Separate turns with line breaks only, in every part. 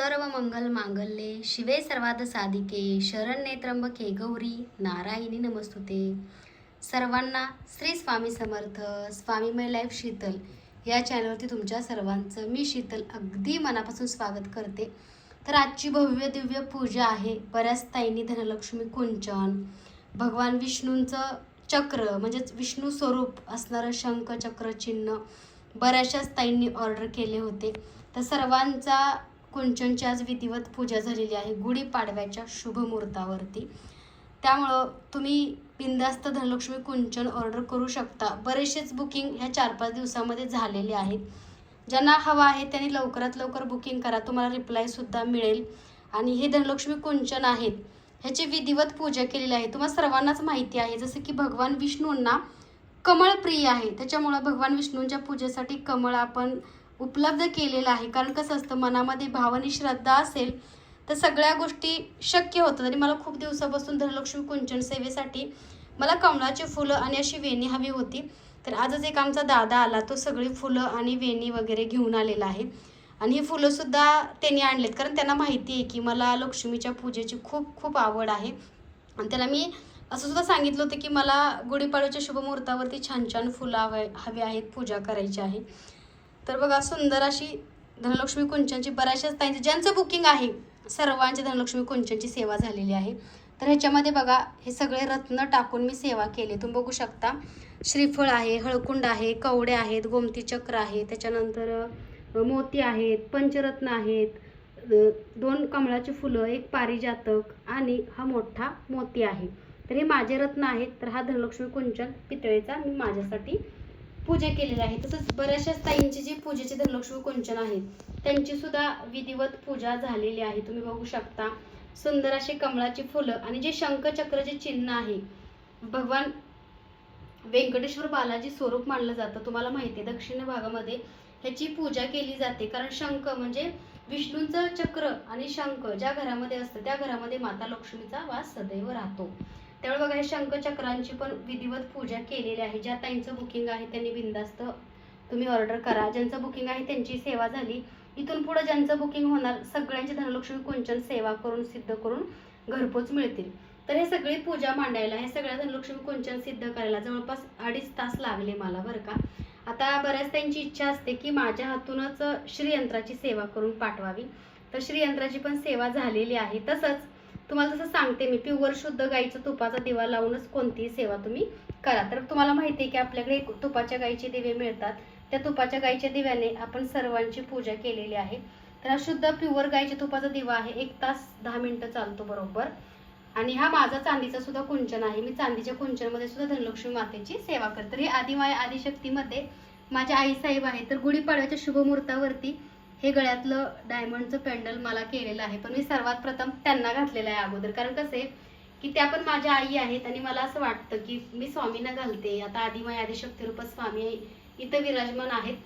सर्व मंगल मांगल्ये. शिवे सर्वाद साधिके. शरण्ये त्र्यंबके गौरी. नारायणी नमस्तुते. सर्वांना श्री स्वामी समर्थ. स्वामीमय लाईफ शीतल. या चॅनलवरती तुमच्या सर्वांचं मी शीतल अगदी मनापासून स्वागत करते. तर आजची भव्य दिव्य पूजा आहे. बऱ्याच ताईंनी धनलक्ष्मी कुंचन भगवान विष्णूंचं चक्र म्हणजेच विष्णू स्वरूप असणारं शंख चक्र चिन्ह बऱ्याचशाच ताईंनी ऑर्डर केले होते. तर सर्वांचा कुंचनची आज विधिवत पूजा झालेली आहे गुढीपाडव्याच्या शुभ मुहूर्तावरती. त्यामुळं तुम्ही बिंदास्त धनलक्ष्मी कुंचन ऑर्डर करू शकता. बरेचसेच बुकिंग ह्या चार पाच दिवसामध्ये झालेले आहेत. ज्यांना हवा आहे त्यांनी लवकरात लवकर बुकिंग करा. तुम्हाला रिप्लायसुद्धा मिळेल. आणि हे धनलक्ष्मी कुंचन आहेत ह्याची विधिवत पूजा केलेली आहे. तुम्हाला सर्वांनाच माहिती आहे जसं की भगवान विष्णूंना कमळ प्रिय आहे. त्याच्यामुळं भगवान विष्णूंच्या पूजेसाठी कमळ आपण उपलब्ध केलेलं आहे. कारण कसं असतं मनामध्ये भावनी श्रद्धा असेल तर सगळ्या गोष्टी शक्य होतात. आणि मला खूप दिवसापासून धनलक्ष्मी कुंचन सेवेसाठी मला कमळाची फुलं आणि अशी वेणी हवी होती. तर आजच एक आमचा दादा आला तो सगळी फुलं आणि वेणी वगैरे घेऊन आलेला आहे. आणि ही फुलंसुद्धा त्यांनी आणलेत. कारण त्यांना माहिती आहे की मला लक्ष्मीच्या पूजेची खूप खूप आवड आहे. आणि त्याला मी असं सुद्धा सांगितलं होतं की मला गुढीपाडव्याच्या शुभमुहूर्तावरती छान छान फुलं हवे हवे आहेत पूजा करायची आहे. तर बघा सुंदर अशी धनलक्ष्मी कुंचनची बऱ्याचशाच ताईंची ज्यांचं बुकिंग आहे सर्वांची धनलक्ष्मी कुंचनची सेवा झालेली आहे. तर ह्याच्यामध्ये बघा हे सगळे रत्न टाकून मी सेवा केली. तुम्ही बघू शकता श्रीफळ आहे हळकुंड आहे कवडे आहेत गोमती चक्र आहे त्याच्यानंतर मोती आहेत पंचरत्न आहेत दोन कमळाची फुलं एक पारिजातक आणि हा मोठा मोती आहे. तर हे माझे रत्न आहेत. तर हा धनलक्ष्मी कुंचन पितळेचा मी माझ्यासाठी पूजा केलेली आहे. तसंच बऱ्याचशा ताईंची जी पूजेचे धनलक्ष्मी कुंचन आहेत त्यांची सुद्धा विधिवत पूजा झालेली आहे. तुम्ही बघू शकता सुंदर अशी कमळाची फुलं आणि जे शंखचक्र जे चिन्ह आहे भगवान व्यंकटेश्वर बालाजी स्वरूप मानलं जातं. तुम्हाला माहिती आहे दक्षिण भागामध्ये ह्याची पूजा केली जाते. कारण शंख म्हणजे विष्णूंचं चक्र आणि शंख ज्या घरामध्ये असतं त्या घरामध्ये माता लक्ष्मीचा वास सदैव राहतो. त्यामुळे बघा हे शंख चक्रांची पण विधिवत पूजा केलेली आहे. ज्या ताईंचं बुकिंग आहे त्यांनी बिंदास्त तुम्ही ऑर्डर करा. ज्यांचं बुकिंग आहे त्यांची सेवा झाली. इथून पुढे ज्यांचं बुकिंग होणार सगळ्यांची धनलक्ष्मी कुंचन सेवा करून सिद्ध करून घरपोच मिळतील. तर हे सगळी पूजा मांडायला हे सगळ्या धनलक्ष्मी कुंचन सिद्ध करायला जवळपास अडीच तास लागले मला बरं का? आता बऱ्याच त्यांची इच्छा असते की माझ्या हातूनच श्रीयंत्राची सेवा करून पाठवावी. तर श्रीयंत्राची पण सेवा झालेली आहे. तसंच तुम्हाला तसं सांगते मी प्युअर शुद्ध गाईचं तुपाचा दिवा लावूनच कोणतीही सेवा तुम्ही करा. तर तुम्हाला माहिती आहे की आपल्याकडे तुपाच्या गाईचे दिवे मिळतात. त्या तुपाच्या गाईच्या दिव्याने आपण सर्वांची पूजा केलेली आहे. तर हा शुद्ध प्युअर गाईच्या तुपाचा दिवा आहे. एक तास दहा मिनिटं चालतो बरोबर. आणि हा माझा चांदीचा सुद्धा कुंचन आहे. मी चांदीच्या कुंचनमध्ये सुद्धा धनलक्ष्मी मातेची सेवा करते. तर हे आदिमाय आदिशक्तीमध्ये माझ्या आई साहेब आहे तर गुढीपाडव्याच्या शुभमुहूर्तावरती हे गळ्यातलं डायमंडचं पेंडल मला केलेलं आहे. पण मी सर्वात प्रथम त्यांना घातलेलं आहे अगोदर. कारण कसं आहे की त्या पण माझ्या आई आहेत आणि मला असं वाटतं की मी स्वामींना घालते. आता आदिमाय आदिशक्ती रूपात स्वामी इथं विराजमान आहेत.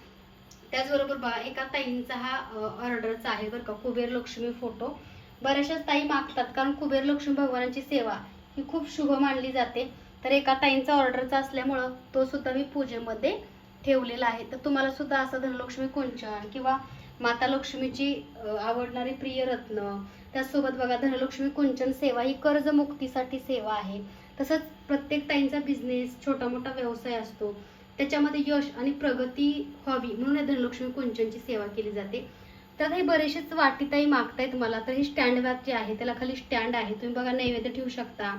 त्याचबरोबर बघा एका ताईंचा हा ऑर्डरचा आहे बरं का कुबेर लक्ष्मी फोटो. बऱ्याचशाच ताई मागतात कारण कुबेर लक्ष्मी भगवानांची सेवा ही खूप शुभ मानली जाते. तर एका ताईंचा ऑर्डरचा असल्यामुळं तो सुद्धा मी पूजेमध्ये ठेवलेला आहे. तर तुम्हाला सुद्धा असं धनलक्ष्मी कुंचन किंवा माता लक्ष्मीची आवडणारी प्रिय रत्न. त्याचसोबत बघा धनलक्ष्मी कुंचन सेवा ही कर्जमुक्तीसाठी सेवा आहे. तसंच प्रत्येक ताईंचा बिझनेस छोटा मोठा व्यवसाय असतो. त्याच्यामध्ये यश आणि प्रगती व्हावी म्हणून या धनलक्ष्मी कुंचनची सेवा केली जाते. तर हे बरेचसेच वाटीताई मागतायत मला. तर ही स्टँड बॅग जे आहे त्याला खाली स्टँड आहे. तुम्ही बघा नैवेद्य ठेवू शकता.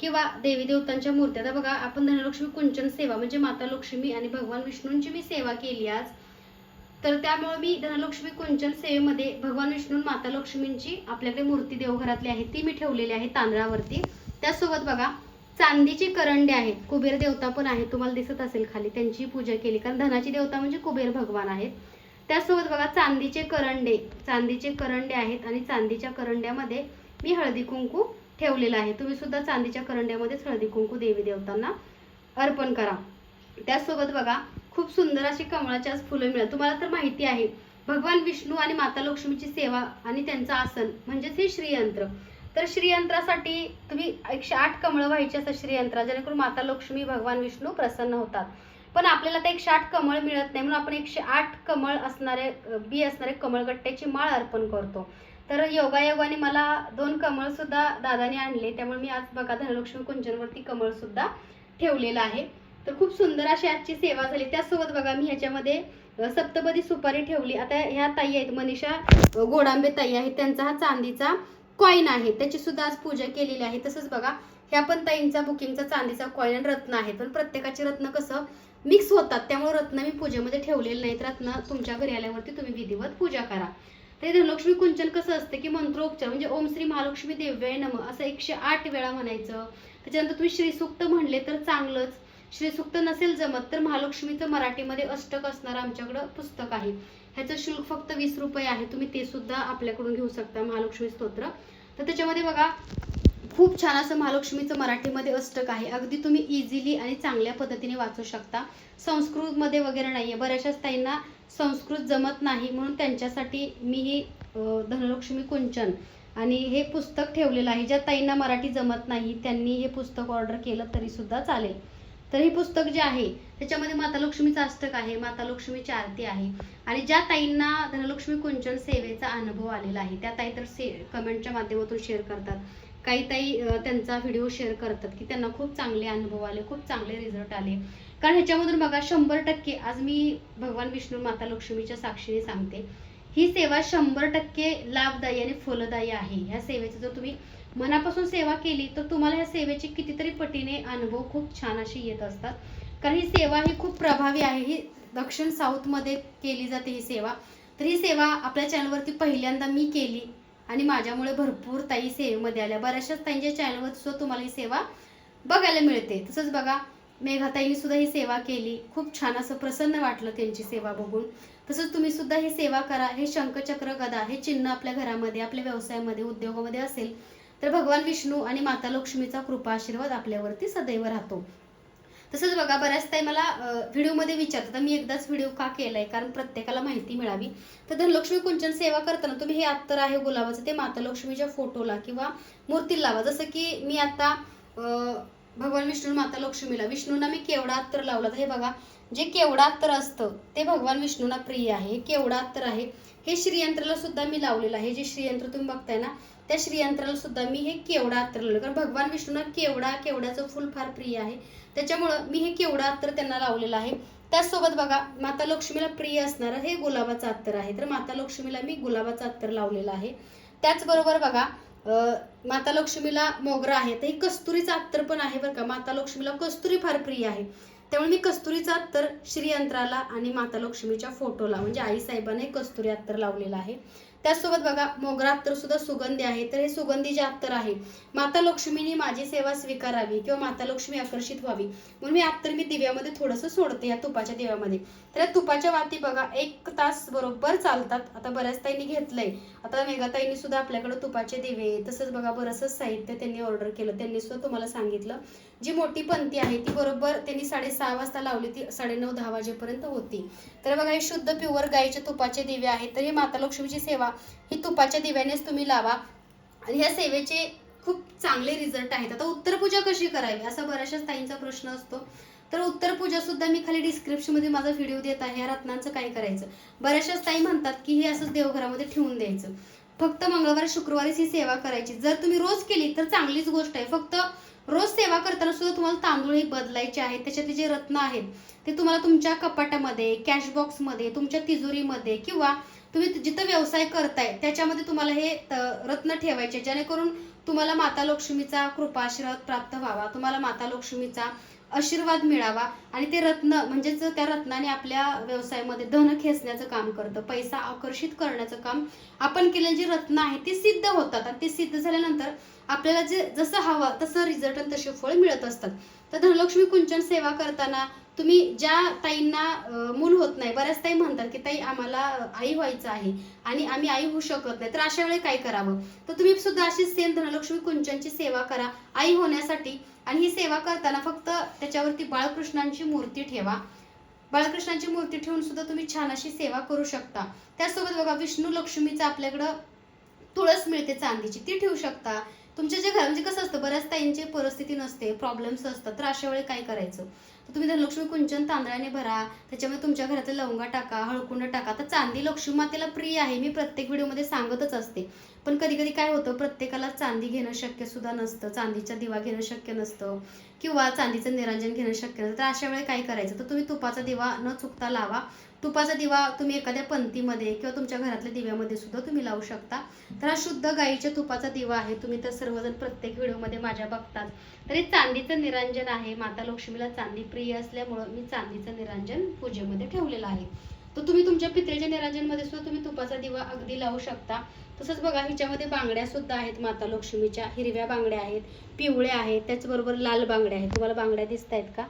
किंवा देवी देवतांच्या मूर्त्या. तर बघा आपण धनलक्ष्मी कुंचन सेवा म्हणजे माता लक्ष्मी आणि भगवान विष्णूंची मी सेवा केली आज. तर त्यामुळे मी धनलक्ष्मी कुंचन सेवेमध्ये भगवान विष्णू माता लक्ष्मींची आपल्याकडे मूर्ती देवघरातली आहे ती मी ठेवलेली आहे तांदळावरती. त्यासोबत बघा चांदीची करंडे आहेत कुबेर देवता पण आहे तुम्हाला दिसत असेल खाली त्यांची पूजा केली. कारण धनाची देवता म्हणजे कुबेर भगवान आहेत. त्यासोबत बघा चांदीचे करंडे चांदीचे करंडे आहेत आणि चांदीच्या करंड्यामध्ये मी हळदी कुंकू ठेवलेलं आहे. तुम्ही सुद्धा चांदीच्या करंड्यामध्येच हळदी कुंकू देवी देवतांना अर्पण करा. त्यासोबत बघा खूप सुंदर अशी कमळाची आज फुलं मिळत तुम्हाला तर माहिती आहे भगवान विष्णू आणि माता लक्ष्मीची सेवा आणि त्यांचं आसन म्हणजेच हे श्रीयंत्र. तर श्रीयंत्रासाठी तुम्ही एकशे आठ कमळं व्हायची असतात श्रीयंत्रा जेणेकरून माता लक्ष्मी भगवान विष्णू प्रसन्न होतात. पण आपल्याला तर एकशे आठ कमळ मिळत नाही म्हणून आपण एकशे आठ कमळ असणारे बी असणारे कमळगट्ट्याची माळ अर्पण करतो. तर योगायोगाने मला दोन कमळ सुद्धा दादाने आणले त्यामुळे मी आज बघा धनलक्ष्मी कुंजनवरती कमळ सुद्धा ठेवलेलं आहे. तर खूप सुंदर अशी आजची सेवा झाली. त्याचसोबत बघा मी ह्याच्यामध्ये सप्तपदी सुपारी ठेवली. आता ह्या ताई आहेत मनीषा गोडांबे ताई आहेत. त्यांचा हा चांदीचा कॉईन आहे. त्याची सुद्धा आज पूजा केलेली आहे. तसंच बघा ह्या पण ताईंचा बुकिंगचा चांदीचा कॉईन आणि रत्न आहे. पण प्रत्येकाचे रत्न कसं मिक्स होतात त्यामुळे रत्न मी पूजेमध्ये ठेवलेले नाहीत. रत्न तुमच्या घरी आल्यावरती तुम्ही विधिवत पूजा करा. तर धनलक्ष्मी कुंचन कसं असतं की मंत्रोपचार म्हणजे ओम श्री महालक्ष्मी देव्याय नम असं एकशे आठ वेळा म्हणायचं. त्याच्यानंतर तुम्ही श्रीसुक्त म्हणले तर चांगलंच. श्रीसुक्त नसेल जमत तर महालक्ष्मीचं मराठीमध्ये अष्टक असणारं आमच्याकडं पुस्तक आहे. ह्याचं शुल्क फक्त वीस रुपये आहे. तुम्ही ते सुद्धा आपल्याकडून घेऊ शकता. महालक्ष्मी स्तोत्र. तर त्याच्यामध्ये बघा खूप छान असं महालक्ष्मीचं मराठीमध्ये अष्टक आहे. अगदी तुम्ही इझिली आणि चांगल्या पद्धतीने वाचू शकता. संस्कृतमध्ये वगैरे नाही आहे बऱ्याचशाच ताईंना संस्कृत जमत नाही म्हणून त्यांच्यासाठी मी हे धनलक्ष्मी कुंचन आणि हे पुस्तक ठेवलेलं आहे. ज्या ताईंना मराठी जमत नाही त्यांनी हे पुस्तक ऑर्डर केलं तरीसुद्धा चालेल. तर हे पुस्तक जे आहे त्याच्यामध्ये माता लक्ष्मीचं अष्टक आहे माता लक्ष्मीची आरती आहे. आणि ज्या ताईंना धनलक्ष्मी कुंचन सेवेचा अनुभव आलेला आहे त्या ताई तर से कमेंटच्या माध्यमातून शेअर करतात. काही ताई त्यांचा व्हिडिओ शेअर करतात की त्यांना खूप चांगले अनुभव आले खूप चांगले रिझल्ट आले. कारण ह्याच्यामधून बघा शंभर टक्के आज मी भगवान विष्णू माता लक्ष्मीच्या साक्षीने सांगते. ही सेवा शंभर टक्के लाभदायी आणि फलदायी आहे. ह्या सेवेचं जर तुम्ही मनापासून सेवा केली तर तुम्हाला ह्या सेवेचे कितीतरी पटीने अनुभव खूप छान असे येत असतात. कारण ही सेवा ही खूप प्रभावी आहे. ही दक्षिण साऊथमध्ये केली जाते ही सेवा. तर ही सेवा आपल्या चॅनलवरती पहिल्यांदा मी केली आणि माझ्यामुळे भरपूर ताई सेवेमध्ये आल्या. बऱ्याचशाच ताईंच्या चॅनलवर सुद्धा तुम्हाला ही सेवा बघायला मिळते. तसंच बघा मेघाताईंनी सुद्धा ही सेवा केली. खूप छान असं प्रसन्न वाटलं त्यांची सेवा बघून. तसंच तुम्ही सुद्धा ही सेवा करा. हे शंखचक्र गदा हे चिन्ह आपल्या घरामध्ये आपल्या व्यवसायामध्ये उद्योगामध्ये असेल तर भगवान विष्णू आणि माता लक्ष्मीचा कृपा आशीर्वाद आपल्यावरती सदैव राहतो. तसंच बघा बऱ्याच ताई मला व्हिडिओमध्ये विचारतात मी एकदाच व्हिडिओ का केलाय? कारण प्रत्येकाला माहिती मिळावी. तर धनलक्ष्मी कुंचन सेवा करताना तुम्ही हे अत्तर आहे गुलाबाचं ते माता लक्ष्मीच्या फोटोला किंवा मूर्तीला लावा. जसं की मी आता भगवान विष्णू माता लक्ष्मीला विष्णूंना मी केवढा अत्तर लावला तर हे बघा. जे केवढा अत्तर असतं ते भगवान विष्णूंना प्रिय आहे. हे केवढा अत्तर आहे हे श्रीयंत्राला सुद्धा मी लावलेलं आहे. जे श्रीयंत्र तुम्ही बघताय ना त्या श्रीयंत्राला सुद्धा मी हे केवढा अत्तर लावलं कारण भगवान विष्णूंना केवढा केवढ्याचं फुल फार प्रिय आहे. त्याच्यामुळं मी हे केवढा अत्तर त्यांना लावलेलं आहे. त्याचसोबत बघा माता लक्ष्मीला प्रिय असणारं हे गुलाबाचं अत्तर आहे. तर माता लक्ष्मीला मी गुलाबाचं अत्तर लावलेलं आहे. त्याचबरोबर बघा माता लक्ष्मीला मोगरा आहे. तर ही कस्तुरीचं अत्तर पण आहे बरं का. माता लक्ष्मीला कस्तुरी फार प्रिय आहे. त्यामुळे मी कस्तुरीचा अत्तर श्रीयंत्राला आणि माता लक्ष्मीच्या फोटोला म्हणजे आई साहेबांना कस्तुरी अत्तर लावलेला आहे. त्याचसोबत बघा मोगरा अत्तर सुद्धा सुगंधी आहे. तर हे सुगंधी जे अत्तर आहे. माता लक्ष्मीने माझी सेवा स्वीकारावी किंवा माता लक्ष्मी आकर्षित व्हावी. म्हणून मी अत्तर मी दिव्यामध्ये थोडंसं सोडते या तुपाच्या दिव्यामध्ये. तर या तुपाच्या वाती बघा एक तास बरोबर चालतात. आता बऱ्याच ताईंनी घेतलंय. आता मेघाताईंनी सुद्धा आपल्याकडे तुपाचे दिवे तसंच बघा बरंच साहित्य त्यांनी ऑर्डर केलं. त्यांनी सुद्धा तुम्हाला सांगितलं. जी मोठी पंथी आहे ती बरोबर त्यांनी साडेसहा वाजता लावली ती साडेनऊ दहा वाजेपर्यंत होती. तर बघा हे शुद्ध प्युअर गाईचे तुपाचे दिवे आहेत. तर ही माता लक्ष्मीची सेवा ही तुपाच्या दिव्यानेच तुम्ही लावा. आणि ह्या सेवेचे खूप चांगले रिझल्ट आहेत. आता उत्तरपूजा कशी करावी? असा बऱ्याचशाच ताईंचा प्रश्न असतो. तर उत्तरपूजा सुद्धा मी खाली डिस्क्रिप्शनमध्ये माझा व्हिडिओ देत आहे. या रत्नांचं काय करायचं? बऱ्याचशाच ताई म्हणतात की हे असंच देवघरामध्ये ठेवून द्यायचं. फक्त मंगळवार शुक्रवारीच ही सेवा करायची. जर तुम्ही रोज केली तर चांगलीच गोष्ट आहे. फक्त रोज सेवा करताना सुद्धा तुम्हाला तांदूळ हे बदलायचे आहेत त्याच्यातले जे रत्न आहेत ते तुम्हाला तुमच्या कपाटामध्ये कॅश बॉक्समध्ये तुमच्या तिजोरीमध्ये किंवा तुम्ही जिथं व्यवसाय करताय त्याच्यामध्ये तुम्हाला हे रत्न ठेवायचे जेणेकरून तुम्हाला माता लक्ष्मीचा कृपाशीर्वाद प्राप्त व्हावा तुम्हाला माता लक्ष्मीचा आशीर्वाद मिळावा आणि ते रत्न म्हणजेच त्या रत्नाने आपल्या व्यवसायामध्ये धन खेचण्याचं काम करतं पैसा आकर्षित करण्याचं काम आपण केलेली जी रत्न आहे ती सिद्ध होतात. आणि ते सिद्ध झाल्यानंतर आपल्याला जे जसं हवं तसं रिझल्ट आणि तसे फळ मिळत असतात. तर धनलक्ष्मी कुंचन सेवा करताना तुम्ही ज्या ताईंना मूल होत नाही बऱ्याच ताई म्हणतात की ताई आम्हाला आई व्हायचं आहे आणि आम्ही आई होऊ शकत नाही. तर अशा वेळी काय करावं? तर तुम्ही सुद्धा अशीच सेम धनलक्ष्मी कुंचनची सेवा करा. आई होण्यासाठी आणि ही सेवा करताना फक्त त्याच्यावरती बाळकृष्णांची मूर्ती ठेवा. बाळकृष्णांची मूर्ती ठेवून सुद्धा तुम्ही छान अशी सेवा करू शकता. त्यासोबत बघा विष्णू लक्ष्मीचं आपल्याकडं तुळस मिळते चांदीची. ती ठेवू शकता. तुमच्या जे घर म्हणजे कसं असतं बऱ्याच ताईंची परिस्थिती नसते प्रॉब्लेम्स असतात तर अशा वेळी काय करायचं? तर तुम्ही धनलक्ष्मी कुंचन तांदळाने भरा. त्याच्यामध्ये तुमच्या घरातले लवंगा टाका हळकुंड टाका. तर चांदी लक्ष्मी मातेला प्रिय आहे. मी प्रत्येक व्हिडिओमध्ये सांगतच असते. पण कधी कधी काय होतं प्रत्येकाला चांदी घेणं शक्य सुद्धा नसतं. चांदीचा दिवा घेणं शक्य नसतं. किंवा चांदीचं निरांजन घेणं शक्य नसतं. तर अशा वेळी काय करायचं? तर तुम्ही तुपाचा दिवा न चुकता लावा. तुपाचा दिवा तुम्ही एखाद्या पंथीमध्ये किंवा तुमच्या घरातल्या दिव्यामध्ये सुद्धा तुम्ही लावू शकता. तर हा शुद्ध गाईच्या तुपाचा दिवा आहे. तुम्ही तर सर्वजण प्रत्येक व्हिडिओमध्ये माझ्या बघतात. तर हे चांदीचं निरांजन आहे. माता लक्ष्मीला चांदी प्रिय असल्यामुळं मी चांदीचं निरांजन पूजेमध्ये ठेवलेलं आहे. तर तुम्ही तुमच्या पित्रेच्या निरांजनमध्ये सुद्धा तुम्ही तुपाचा दिवा अगदी लावू शकता. तसंच बघा हिच्यामध्ये बांगड्या सुद्धा आहेत. माता लक्ष्मीच्या हिरव्या बांगड्या आहेत पिवळ्या आहेत. त्याचबरोबर लाल बांगड्या आहेत. तुम्हाला बांगड्या दिसत आहेत का?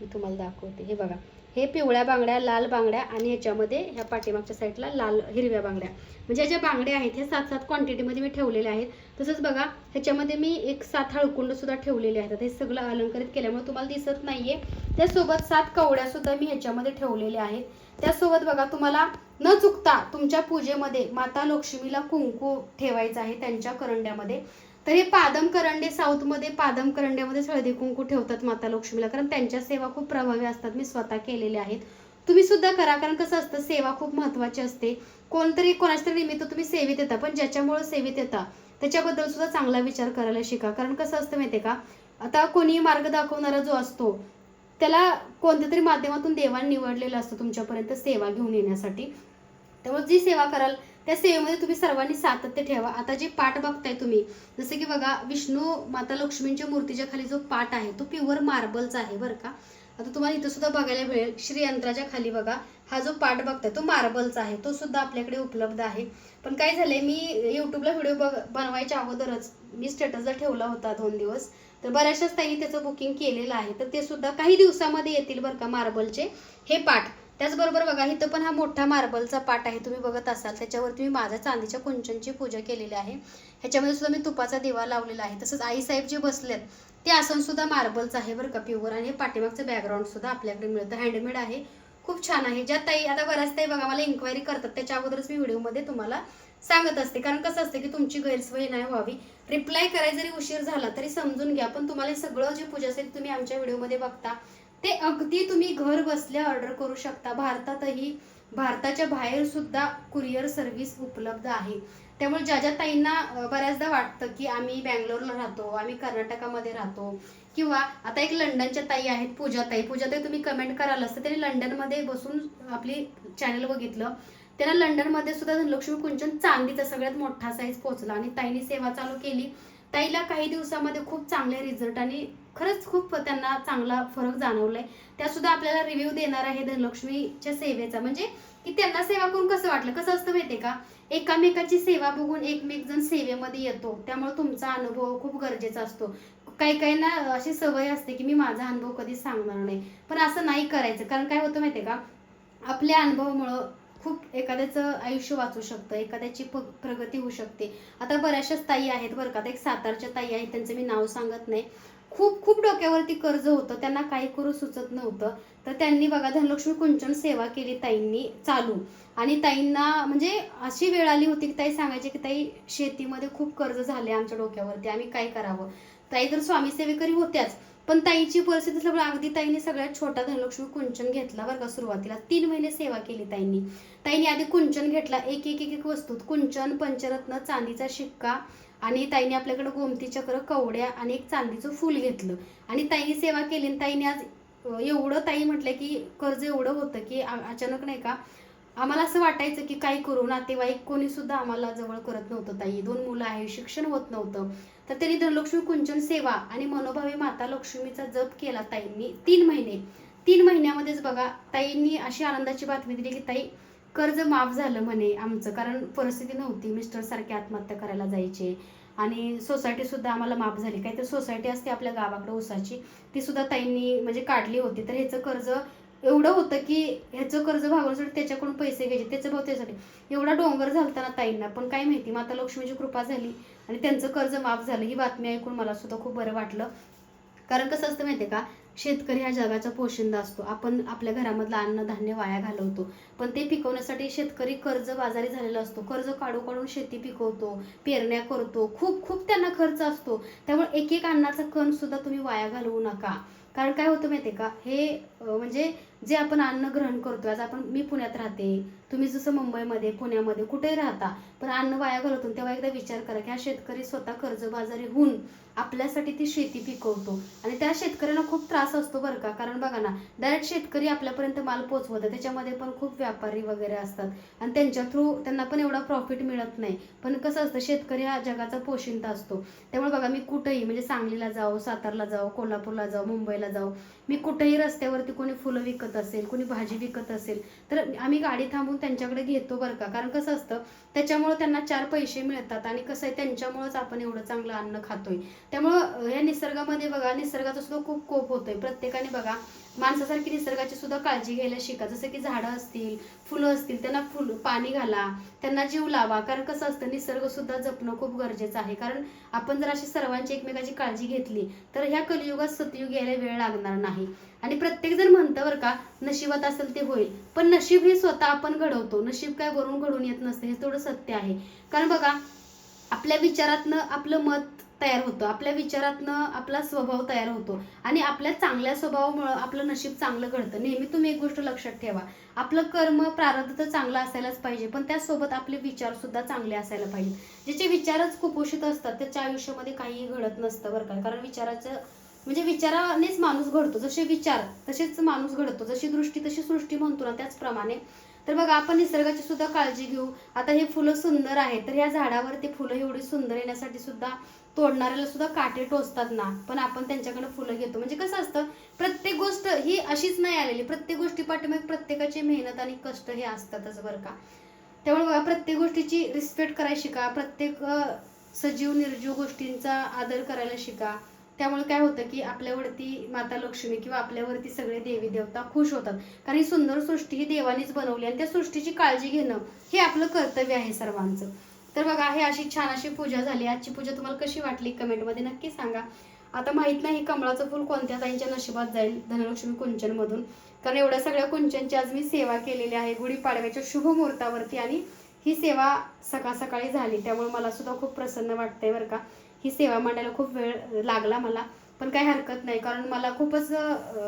मी तुम्हाला दाखवते. हे बघा. हे पिवळ्या बांगड्या लाल बांगड्या आणि ह्याच्यामध्ये ह्या पाठीमागच्या साईडला लाल हिरव्या बांगड्या. म्हणजे ह्या ज्या बांगड्या आहेत ह्या सात सात क्वांटिटीमध्ये मी ठेवलेल्या आहेत. तसंच बघा ह्याच्यामध्ये मी एक सात हळकुंड सुद्धा ठेवलेले आहेत. हे सगळं अलंकरित केल्यामुळे तुम्हाला दिसत नाहीये. त्यासोबत सात कवड्या सुद्धा मी ह्याच्यामध्ये ठेवलेल्या आहेत. त्यासोबत बघा तुम्हाला न चुकता तुमच्या पूजेमध्ये माता लक्ष्मीला कुंकू ठेवायचं आहे त्यांच्या करंड्यामध्ये. तर हे पादम करंडे साऊथमध्ये पादम करंड्यामध्ये हळदी कुंकू ठेवतात माता लक्ष्मीला. कारण त्यांच्या सेवा खूप प्रभावी असतात. मी स्वतः केलेल्या आहेत. तुम्ही सुद्धा करा. कारण कसं असतं सेवा खूप महत्वाची असते. कोणतरी कोणाच्या तरी निमित्त तुम्ही सेवेत येता. पण ज्याच्यामुळे सेवेत येता त्याच्याबद्दल सुद्धा चांगला विचार करायला शिका. कारण कसं असतं माहितीये का? आता कोणी मार्ग दाखवणारा जो असतो त्याला कोणत्या तरी माध्यमातून देवान निवडलेलं असतो तुमच्यापर्यंत सेवा घेऊन येण्यासाठी. त्यामुळे जी सेवा कराल त्या सेवेमध्ये तुम्ही सर्वांनी सातत्य ठेवा. आता जे पाठ बघताय तुम्ही जसं की बघा विष्णू माता लक्ष्मींच्या मूर्तीच्या खाली जो पाठ आहे तो प्युअर मार्बलचा आहे बरं का. आता तुम्हाला इथं सुद्धा बघायला मिळेल श्रीयंत्राच्या खाली बघा हा जो पाठ बघताय तो मार्बलचा आहे. तो सुद्धा आपल्याकडे उपलब्ध आहे. पण काय झालंय मी युट्यूबला व्हिडिओ बघ बनवायच्या अगोदरच मी स्टेटसला ठेवला होता दोन दिवस. तर बऱ्याचशाच ताई त्याचं बुकिंग केलेलं आहे. तर ते सुद्धा काही दिवसामध्ये येतील बरं का मार्बलचे हे पाठ त्याचबरोबर बघा इथं पण हा मोठा मार्बलचा पाट आहे. तुम्ही बघत असाल त्याच्यावरती मी माझ्या चांदीच्या कुंचनची पूजा केलेली आहे. ह्याच्यामध्ये सुद्धा मी तुपाचा दिवा लावलेला आहे. तसंच आईसाहेब जे बसलेत ते आसन सुद्धा मार्बलचं आहे बरं का प्युअर आणि हे पाठीमागचं बॅकग्राऊंड सुद्धा आपल्याकडे मिळतं. हँडमेड आहे. खूप छान आहे. ज्या ताई आता बऱ्याच ताई बघा मला इन्क्वायरी करतात. त्याच्या अगोदरच मी व्हिडिओमध्ये तुम्हाला सांगत असते. कारण कसं असतं की तुमची गैरसोय नाही व्हावी. रिप्लाय करायला जरी उशीर झाला तरी समजून घ्या. पण तुम्हाला सगळं जे पूजा असेल तुम्ही आमच्या व्हिडिओमध्ये बघता. ते अगदी तुम्ही घर बसल्या ऑर्डर करू शकता. भारतातही भारताच्या बाहेर सुद्धा कुरिअर सर्व्हिस उपलब्ध आहे. त्यामुळे ज्या ज्या ताईंना बऱ्याचदा वाटतं की आम्ही बँगलोरला राहतो आम्ही कर्नाटकामध्ये राहतो किंवा आता एक लंडनच्या ताई आहेत पूजा ताई. पूजा ताई तुम्ही कमेंट कराल असतं. त्यांनी लंडनमध्ये बसून आपली चॅनल बघितलं. त्यांना लंडनमध्ये सुद्धा धनलक्ष्मी कुंचन चांदीचा सगळ्यात मोठा साईज पोहोचला आणि ताईने सेवा चालू केली. ताईला काही दिवसामध्ये खूप चांगले रिझल्ट आणि खरंच खूप त्यांना चांगला फरक जाणवलाय. त्या सुद्धा आपल्याला रिव्ह्यू देणार आहे धनलक्ष्मीच्या सेवेचा. म्हणजे की त्यांना सेवा करून कसं वाटलं? कसं असतं माहितीये का? एकामेकाची सेवा बघून एकमेक जण सेवेमध्ये येतो. त्यामुळे तुमचा अनुभव खूप गरजेचा असतो. काही काही ना अशी सवय असते की मी माझा अनुभव कधीच सांगणार नाही. पण असं नाही करायचं. कारण काय होतं माहितीये का? आपल्या अनुभवामुळं खूप एखाद्याचं आयुष्य वाचू शकतं एखाद्याची प्रगती होऊ शकते. आता बऱ्याचशाच ताई आहेत बरं का आता एक सातारच्या ताई आहेत त्यांचं मी नाव सांगत नाही. खूप खूप डोक्यावरती कर्ज होतं त्यांना काही करू सुचत नव्हतं. तर त्यांनी बघा धनलक्ष्मी कुंचन सेवा केली ताईंनी चालू. आणि ताईंना म्हणजे अशी वेळ आली होती की ताई सांगायची की ताई शेतीमध्ये खूप कर्ज झाले आमच्या डोक्यावरती आम्ही काय करावं? ताई तर स्वामी सेवेकरी होत्याच. पण ताईची परिस्थिती असल्यामुळे अगदी ताईने सगळ्यात छोटा धनलक्ष्मी कुंचन घेतला बरं का सुरुवातीला. तीन महिने सेवा केली ताईंनी. ताईने आधी कुंचन घेतला. एक एक एक एक वस्तूत कुंचन पंचरत्न चांदीचा शिक्का आणि ताईने आपल्याकडे गोमती चक्र कवड्या आणि एक चांदीचं फूल घेतलं. आणि ताईने सेवा केली आणि ताईने आज एवढं ताई म्हटलं की कर्ज एवढं होतं की अचानक नाही का आम्हाला असं वाटायचं की काही करू नातेवाईक कोणी सुद्धा आम्हाला जवळ करत नव्हतं ताई. दोन मुलं आहे शिक्षण होत नव्हतं. तर त्यांनी धनलक्ष्मी कुंचन सेवा आणि मनोभावी माता लक्ष्मीचा जप केला ताईंनी तीन महिने. तीन महिन्यामध्येच बघा ताईंनी अशी आनंदाची बातमी दिली की ताई कर्ज माफ झालं म्हणे आमचं कारण परिस्थिती नव्हती. मिस्टर सारखे आत्महत्या करायला जायचे आणि सोसायटी सुद्धा आम्हाला माफ झाली. काहीतरी सोसायटी असते आपल्या गावाकडे उसाची ती सुद्धा ताईंनी म्हणजे काढली होती. तर ह्याचं कर्ज एवढं होतं की ह्याचं कर्ज भागवण्यासाठी त्याच्याकडून पैसे घ्यायचे त्याचं भाव त्यासाठी एवढा डोंगर झालताना ताईंना पण काय माहिती माता लक्ष्मीची कृपा झाली आणि त्यांचं कर्ज माफ झालं. ही बातमी ऐकून मला सुद्धा खूप बरं वाटलं. कारण कसं असतं माहितीये का शेतकरी हा जगाचा पोशिंदा असतो. आपण आपल्या घरामधलं अन्नधान्य वाया घालवतो. पण ते पिकवण्यासाठी शेतकरी कर्ज बाजारी झालेला असतो. कर्ज काढू काढून शेती पिकवतो पेरण्या करतो. खूप खूप त्यांना खर्च असतो. त्यामुळे एक एक अन्नाचा कण सुद्धा तुम्ही वाया घालवू नका. कारण काय होतं माहितीये का हे म्हणजे जे आपण अन्न ग्रहण करतो आज आपण मी पुण्यात राहते तुम्ही जसं मुंबईमध्ये पुण्यामध्ये कुठेही राहता पण अन्न वाया घालवतो तेव्हा एकदा विचार करा की हा शेतकरी स्वतः कर्जबाजारी होऊन आपल्यासाठी ती शेती पिकवतो. आणि त्या शेतकऱ्यांना खूप त्रास असतो बरं का. कारण बघा ना डायरेक्ट शेतकरी आपल्यापर्यंत माल पोचवतात त्याच्यामध्ये पण खूप व्यापारी वगैरे असतात. आणि त्यांच्या थ्रू त्यांना पण एवढा प्रॉफिट मिळत नाही. पण कसं असतं शेतकरी हा जगाचा पोशिंदा असतो. त्यामुळे बघा मी कुठेही म्हणजे सांगलीला जाऊ सातारला जाऊ कोल्हापूरला जाऊ मुंबईला जाऊ मी कुठेही रस्त्यावरती कोणी फुलं विकत असेल कोणी भाजी विकत असेल तर आम्ही गाडी थांबून त्यांच्याकडे घेतो बरं का? कारण कसं असतं त्याच्यामुळे त्यांना चार पैसे मिळतात आणि कसं आहे त्यांच्यामुळेच आपण एवढं चांगलं अन्न खातोय. त्यामुळं या निसर्गामध्ये बघा निसर्गाचा सुद्धा खूप कोप होतोय. प्रत्येकाने बघा माणसासारखी निसर्गाची सुद्धा काळजी घ्यायला शिका. जसं की झाडं असतील फुलं असतील त्यांना फुल पाणी घाला. त्यांना जीव लावा. कारण कसं असतं निसर्ग सुद्धा जपणं खूप गरजेचं आहे. कारण आपण जर अशी सर्वांची एकमेकाची काळजी घेतली तर ह्या कलियुगात सतयुग यायला वेळ लागणार नाही. आणि प्रत्येक जण म्हणतं बरं का नशिबात असेल ते होईल. पण नशीब हे स्वतः आपण घडवतो. नशीब काय वरून घडून येत नसते हे थोडं सत्य आहे. कारण बघा आपल्या विचारातनं आपलं मत तयार होतं. आपल्या विचारातनं आपला स्वभाव तयार होतो. आणि आपल्या चांगल्या स्वभावामुळं आपलं नशीब चांगलं घडतं. नेहमी तुम्ही एक गोष्ट लक्षात ठेवा. आपलं कर्म प्रारब्ध तर चांगलं असायलाच पाहिजे पण त्यासोबत आपले विचार सुद्धा चांगले असायला पाहिजे ज्याचे विचारच कुपोषित असतात त्याच्या आयुष्यामध्ये काहीही घडत नसतं बरं का. कारण विचाराचं म्हणजे विचारानेच माणूस घडतो. जसे विचार तसेच माणूस घडतो. जशी दृष्टी तशी सृष्टी म्हणतो ना त्याचप्रमाणे. तर बघा आपण निसर्गाची सुद्धा काळजी घेऊ. आता हे फुलं सुंदर आहेत. तर ह्या झाडावरती फुलं एवढी सुंदर येण्यासाठी सुद्धा तोडणाऱ्याला सुद्धा काटे टोचतात ना. पण आपण त्यांच्याकडे फुलं घेतो. म्हणजे कसं असतं प्रत्येक गोष्ट ही अशीच नाही आलेली. प्रत्येक गोष्टी पाठीमागे प्रत्येकाची मेहनत आणि कष्ट हे असतातच बरं का. त्यामुळे बघा प्रत्येक गोष्टीची रिस्पेक्ट करायला शिका. प्रत्येक सजीव निर्जीव गोष्टींचा आदर करायला शिका. त्यामुळे काय होतं की आपल्यावरती माता लक्ष्मी किंवा आपल्यावरती सगळे देवी देवता खुश होतात. कारण ही सुंदर सृष्टी ही देवानीच बनवली आणि त्या सृष्टीची काळजी घेणं हे आपलं कर्तव्य आहे सर्वांचं. तर बघा हे अशी छान अशी पूजा झाली. आजची पूजा तुम्हाला कशी वाटली कमेंटमध्ये नक्की सांगा. आता माहीत नाही कमळाचं फुल कोणत्या ताईंच्या नशिबात जाईल धनलक्ष्मी कुंचनमधून. कारण एवढ्या सगळ्या कुंचनची आज मी सेवा केलेली आहे. गुढीपाडव्याच्या शुभ मुहूर्तावरती आणि ही सेवा सकाळ सकाळी झाली. त्यामुळे मला सुद्धा खूप प्रसन्न वाटतंय बरं का. ही सेवा मांडायला खूप वेळ लागला मला. पण काही हरकत नाही कारण मला खूपच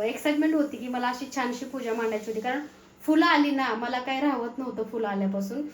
एक्साइटमेंट होती की मला अशी छानशी पूजा मांडायची होती. कारण फुलं आली ना मला काही राहत नव्हतं फुलं आल्यापासून.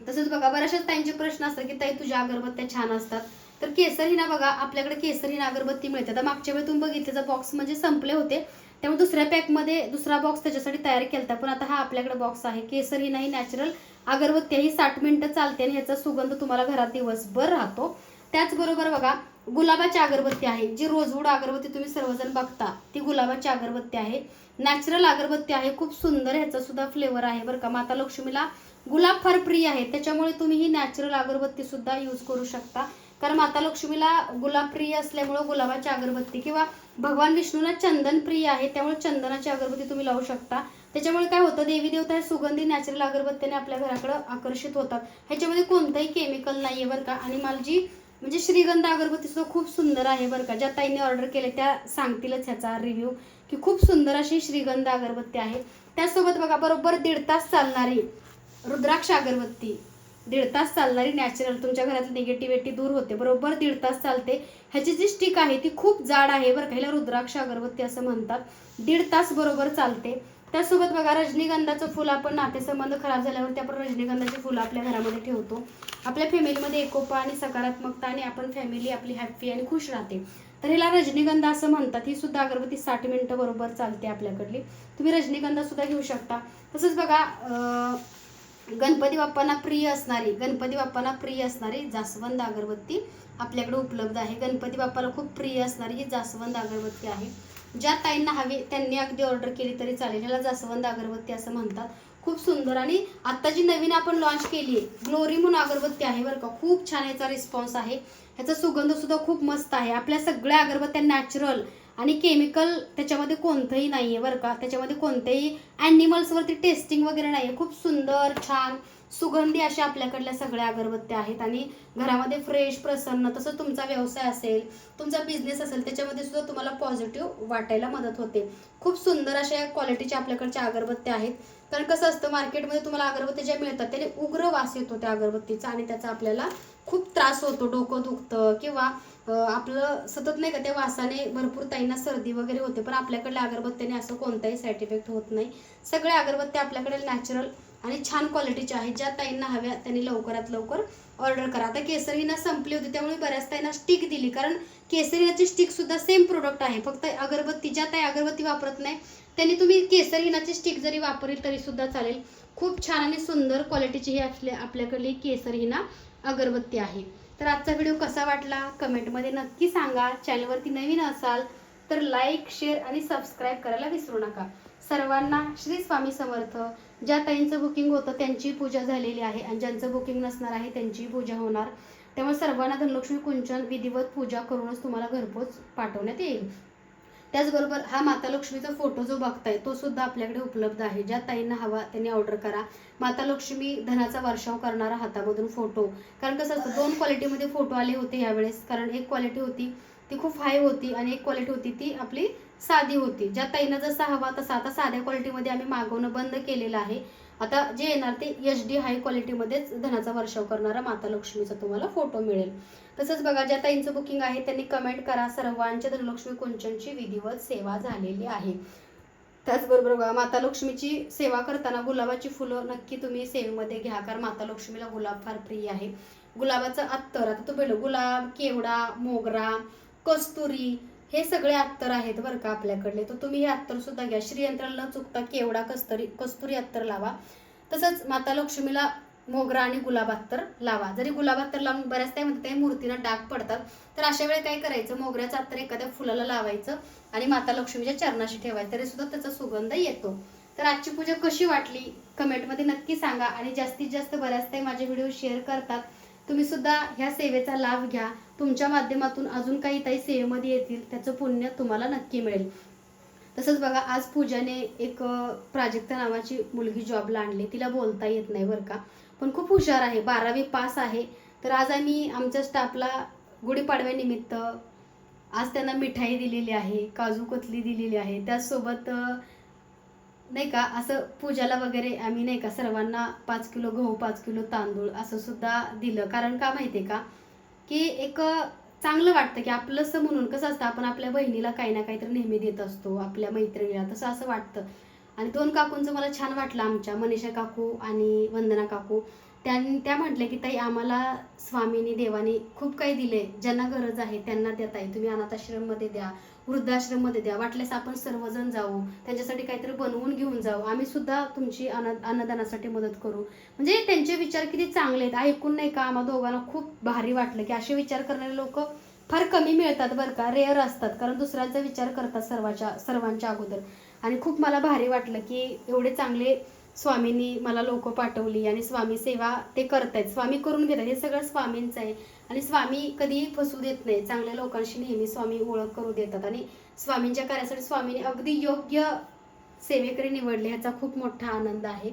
तसंच बघा बऱ्याचशाच ताईंचे प्रश्न असतात की ताई तुझ्या अगरबत्त्या छान असतात. तर केसरी ना बघा आपल्याकडे केसरी ना अगरबत्ती मिळते आता मागच्या वेळी तुम्ही बघितलेचा बॉक्स म्हणजे संपले होते त्यामुळे दुसऱ्या पॅकमध्ये दुसरा बॉक्स त्याच्यासाठी तयार केला पण आता हा आपल्याकडे बॉक्स आहे. केसरी नाही नॅचरल अगरबत्ती ही साठ मिनिटं चालते आणि ह्याचा सुगंध तुम्हाला घरात दिवसभर राहतो. त्याचबरोबर बघा गुलाबाची अगरबत्ती आहे जी रोजवूड अगरबत्ती तुम्ही सर्वजण बघता ती गुलाबाची अगरबत्ती आहे. नॅचरल अगरबत्ती आहे खूप सुंदर ह्याचा सुद्धा फ्लेवर आहे बरं का. माता लक्ष्मीला गुलाब फार प्रिय आहे त्याच्यामुळे तुम्ही ही नॅचरल अगरबत्ती सुद्धा यूज करू शकता. कारण माता लक्ष्मीला गुलाब प्रिय असल्यामुळं गुलाबाची अगरबत्ती किंवा भगवान विष्णूला चंदन प्रिय आहे त्यामुळे चंदनाची अगरबत्ती तुम्ही लावू शकता. त्याच्यामुळे काय होतं देवी देवता हे सुगंधी नॅचरल अगरबत्तीने आपल्या घराकडे आकर्षित होतात. ह्याच्यामध्ये कोणतंही केमिकल नाही आहे बरं का. आणि मला जी म्हणजे श्रीगंध अगरबत्ती सुद्धा खूप सुंदर आहे बरं का. ज्या ताईने ऑर्डर केले त्या सांगतीलच ह्याचा रिव्ह्यू की खूप सुंदर अशी श्रीगंध अगरबत्ती आहे. त्यासोबत बघा बरोबर दीड तास चालणारी रुद्राक्ष अगरबत्ती दीड तास चालणारी नॅचरल तुमच्या घरातली निगेटिव्हिटी दूर होते. बरोबर दीड तास चालते. ह्याची जी स्टिक आहे ती खूप जाड आहे बरं का. ह्याला रुद्राक्ष अगरबत्ती असं म्हणतात. दीड तास बरोबर चालते. त्यासोबत बघा रजनीगंधाचं फुल आपण नातेसंबंध खराब झाल्यावरती आपण रजनीगंधाचे फुलं आपल्या घरामध्ये ठेवतो. आपल्या फॅमिलीमध्ये एकोपा आणि सकारात्मकता आणि आपण फॅमिली आपली हॅप्पी आणि खुश राहते. तर हिला रजनीगंधा असं म्हणतात ही सुद्धा अगरबत्ती साठ मिनटं बरोबर चालते आपल्याकडली. तुम्ही रजनीगंधा सुद्धा घेऊ शकता. तसंच बघा गणपती बाप्पांना प्रिय असणारी गणपती बाप्पांना प्रिय असणारी जास्वंद अगरबत्ती आपल्याकडे उपलब्ध आहे. गणपती बाप्पाला खूप प्रिय असणारी ही जास्वंद अगरबत्ती आहे. ज्या ताईंना हवी त्यांनी अगदी ऑर्डर केली तरी चालेल. ह्याला जास्वंद अगरबत्ती असं म्हणतात. खूप सुंदर आणि आता जी नवीन आपण लॉन्च केली आहे ग्लोरी म्हणून अगरबत्ती आहे बरं का. खूप छान याचा रिस्पॉन्स आहे. ह्याचा सुगंध सुद्धा खूप मस्त आहे. आपल्या सगळ्या अगरबत्त्या नॅचरल आणि केमिकल त्याच्यामध्ये कोणतंही नाहीये बरं का. त्याच्यामध्ये कोणतेही ॲनिमल्सवरती टेस्टिंग वगैरे नाहीये. खूप सुंदर छान सुगंधी अशा आपल्याकडल्या सगळ्या अगरबत्त्या आहेत आणि घरामध्ये फ्रेश प्रसन्न तसं तुमचा व्यवसाय असेल तुमचा बिझनेस असेल त्याच्यामध्ये सुद्धा तुम्हाला पॉझिटिव्ह वाटायला मदत होते. खूप सुंदर अशा क्वालिटीच्या आपल्याकडच्या अगरबत्त्या आहेत. कारण कसं असतं मार्केटमध्ये तुम्हाला अगरबत्त्या ज्या मिळतात त्याने उग्र वास येतो त्या अगरबत्तीचा आणि त्याचा आपल्याला खूप त्रास होतो डोकं दुखतं किंवा आपलं सतत नाही का त्या वासाने भरपूर ताईंना सर्दी वगैरे होते पण आपल्याकडल्या अगरबत्त्याने असं कोणताही साईड इफेक्ट होत नाही. सगळ्या अगरबत्त्या आपल्याकडे नॅचरल आणि छान क्वालिटीच्या आहेत ज्या ताईंना हव्या त्यांनी लवकरात लवकर ऑर्डर करा. आता केसरीना संपली होती त्यामुळे बऱ्याच ताईंना स्टिक दिली कारण केसरीनाची स्टिक सुद्धा सेम प्रोडक्ट आहे. फक्त अगरबत्ती ज्या ताई अगरबत्ती वापरत नाही त्यांनी तुम्ही केसरहिनाची स्टिक जरी वापरली तरी सुद्धा चालेल. खूप छान आणि सुंदर क्वालिटीची ही आपल्या आपल्याकडली केसरहिना अगरबत्ती आहे. तर आजचा व्हिडिओ कसा वाटला? कमेंटमध्ये नक्की सांगा. चॅनलवरती नवीन असाल तर लाईक शेअर आणि सबस्क्राईब करायला विसरू नका. सर्वांना श्री स्वामी समर्थ. ज्या ताईंचं बुकिंग होतं त्यांची पूजा झालेली आहे आणि ज्यांचं बुकिंग नसणार आहे त्यांची पूजा होणार. त्यामुळे सर्वांना धनलक्ष्मी कुंचन विधिवत पूजा करूनच तुम्हाला घरपोच पाठवण्यात येईल. त्याचबरोबर हा माता लक्ष्मीचा फोटो जो बघताय तो सुद्धा आपल्याकडे उपलब्ध आहे. ज्या ताईंना हवा त्यांनी ऑर्डर करा. माता लक्ष्मी धनाचा वर्षाव करणारा हातामधून फोटो कारण कसं असतं दोन क्वालिटीमध्ये फोटो आले होते यावेळेस कारण एक क्वालिटी होती ती खूप हाय होती आणि एक क्वालिटी होती ती आपली साधी होती. ज्या ताईंना जसा हवा तसा. आता साध्या क्वालिटीमध्ये आम्ही मागवणं बंद केलेलं आहे. आता जे येणार ते एच डी हाय क्वालिटीमध्येच धनाचा वर्षाव करणारा माता लक्ष्मीचा तुम्हाला फोटो मिळेल. तसंच बघा ज्या ताईंचं बुकिंग आहे त्यांनी कमेंट करा सर्वांच्या धनलक्ष्मी कुंचनची विधिवत सेवा झालेली आहे. त्याचबरोबर बघा माता लक्ष्मीची सेवा करताना गुलाबाची फुलं नक्की तुम्ही सेवेमध्ये घ्या कारण माता लक्ष्मीला गुलाब फार प्रिय आहे. गुलाबाचं अत्तर आता तो भेटू गुलाब केवडा मोगरा कस्तुरी हे सगळे अत्तर आहेत बरं का आपल्याकडले. तर तुम्ही हे अत्तर सुद्धा घ्या. श्रीयंत्राला न चुकता केवडा कस्तरी कस्तुरी अत्तर लावा. तसंच माता लक्ष्मीला मोगरा आणि गुलाब अत्तर लावा. जरी गुलाब अत्तर लावून बऱ्याच टाइम त्या मूर्तीला डाग पडतात तर अशा वेळी काय करायचं? मोगऱ्याचं अत्तर एखाद्या फुलाला लावायचं आणि माता लक्ष्मीच्या चरणाशी ठेवायचं. तरी सुद्धा त्याचा सुगंध येतो. तर आजची पूजा कशी वाटली? कमेंटमध्ये नक्की सांगा. आणि जास्तीत जास्त बऱ्याच काही माझे व्हिडिओ शेअर करतात. तुम्ही सुद्धा ह्या सेवेचा लाभ घ्या. तुमच्या माध्यमातून अजून काही ताई सेवेमध्ये येतील त्याचं पुण्य तुम्हाला नक्की मिळेल. तसंच बघा आज पूजाने एक प्राजक्ता नावाची मुलगी जॉबला आणली. तिला बोलता येत नाही बरं का. पण खूप हुशार आहे. बारावी पास आहे. तर आज आम्ही आमच्या स्टाफला गुढीपाडव्यानिमित्त आज त्यांना मिठाई दिलेली आहे काजू कोथली दिलेली आहे. त्याचसोबत नाही का असं पूजाला वगैरे आम्ही नाही का सर्वांना पाच किलो गहू पाच किलो तांदूळ असं सुद्धा दिलं. कारण का माहितीये का की एक चांगलं वाटतं की आपलंसं म्हणून कसं असतं आपण आपल्या बहिणीला काही ना काहीतरी नेहमी देत असतो आपल्या मैत्रिणीला तसं असं वाटतं. आणि दोन काकूंचं मला छान वाटलं आमच्या मनीषा काकू आणि वंदना काकू. त्या त्या म्हटल्या की ताई आम्हाला स्वामीनी देवानी खूप काही दिले ज्यांना गरज आहे त्यांना द्या ताई तुम्ही अनाथाश्रममध्ये द्या वृद्धाश्रममध्ये द्या. वाटल्यास आपण सर्वजण जाऊ. त्यांच्यासाठी काहीतरी बनवून घेऊन जाऊ. आम्ही सुद्धा तुमची अन्न अन्नदानासाठी मदत करू. म्हणजे त्यांचे विचार किती चांगले आहेत. ऐकून नाही का आम्हा दोघांना खूप भारी वाटलं की असे विचार करणारे लोक फार कमी मिळतात बरं का. रेअर असतात. कारण दुसऱ्यांचा विचार करतात सर्वाच्या सर्वांच्या अगोदर. आणि खूप मला भारी वाटलं की एवढे चांगले स्वामींनी मला लोक पाठवली आणि स्वामी सेवा ते करतायत. स्वामी करून घेतात. हे सगळं स्वामींचं आहे. आणि स्वामी कधीही फसू देत नाही. चांगल्या लोकांशी नेहमी स्वामी ओळख करू देतात. आणि स्वामींच्या कार्यासाठी स्वामीने अगदी योग्य सेवेकरी निवडले ह्याचा खूप मोठा आनंद आहे.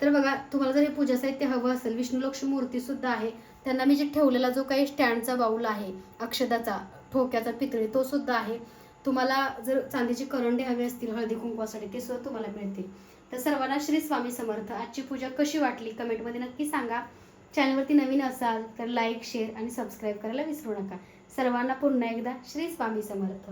तर बघा तुम्हाला जर हे पूजा साहित्य हवं असेल विष्णुलक्ष्मी मूर्तीसुद्धा मूर्ती सुद्धा आहे त्यांना मी जे ठेवलेला जो काही स्टँडचा बाऊल आहे अक्षदाचा ठोक्याचा पितळी तो सुद्धा आहे. तुम्हाला जर चांदीची करंडे हवे असतील हळदी कुंकवासाठी ते सुद्धा तुम्हाला मिळतील. तर सर्वांना श्री स्वामी समर्थ. आजची पूजा कशी वाटली? कमेंटमध्ये नक्की सांगा. चॅनलवरती नवीन असाल तर लाईक शेअर आणि सबस्क्राईब करायला विसरू नका. सर्वांना पुन्हा एकदा श्री स्वामी समर्थ.